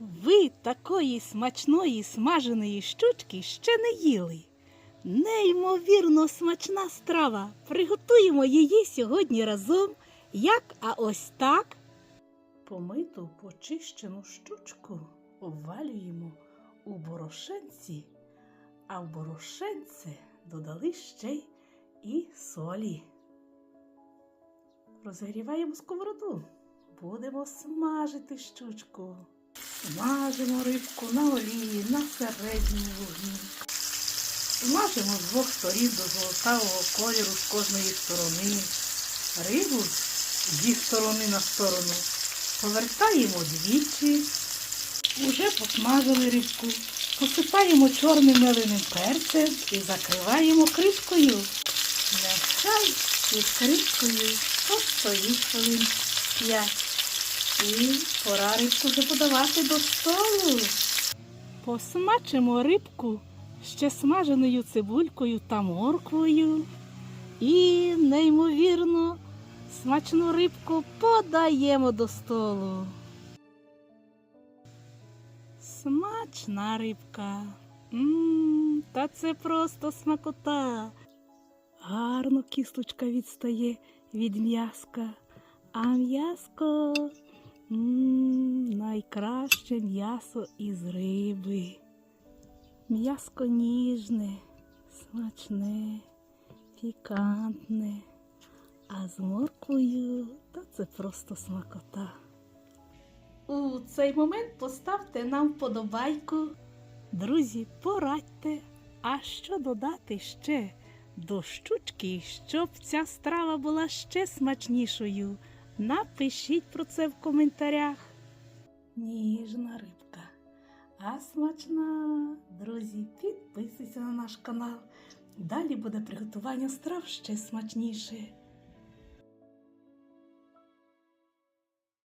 Ви такої смачної смаженої щучки ще не їли. Неймовірно смачна страва. Приготуємо її сьогодні разом, як а ось так. Помиту почищену щучку обвалюємо у борошенці, а в борошенце додали ще й і солі. Розігріваємо сковороду. Будемо смажити щучку. Смажимо рибку на олії, на середньому вогні. Смажимо з двох сторін до золотавого кольору з кожної сторони. Рибу зі сторони на сторону. Повертаємо двічі. Уже посмажили рибку. Посипаємо чорним меленим перцем і закриваємо кришкою. Нехай під кришкою постоїть хвилин п'ять. І пора рибку вже подавати до столу. Посмачимо рибку ще смаженою цибулькою та морквою. І неймовірно смачну рибку подаємо до столу. Смачна рибка. Мм, та це просто смакота. Гарно кісточка відстає від м'яска. А м'яско м, найкраще м'ясо із риби. М'яско ніжне, смачне, пікантне, а з морквою та це просто смакота. У цей момент поставте нам вподобайку. Друзі, порадьте, а що додати ще до щучки, щоб ця страва була ще смачнішою. Напишіть про це в коментарях. Ніжна рибка, а смачна. Друзі, підписуйся на наш канал. Далі буде приготування страв ще смачніше.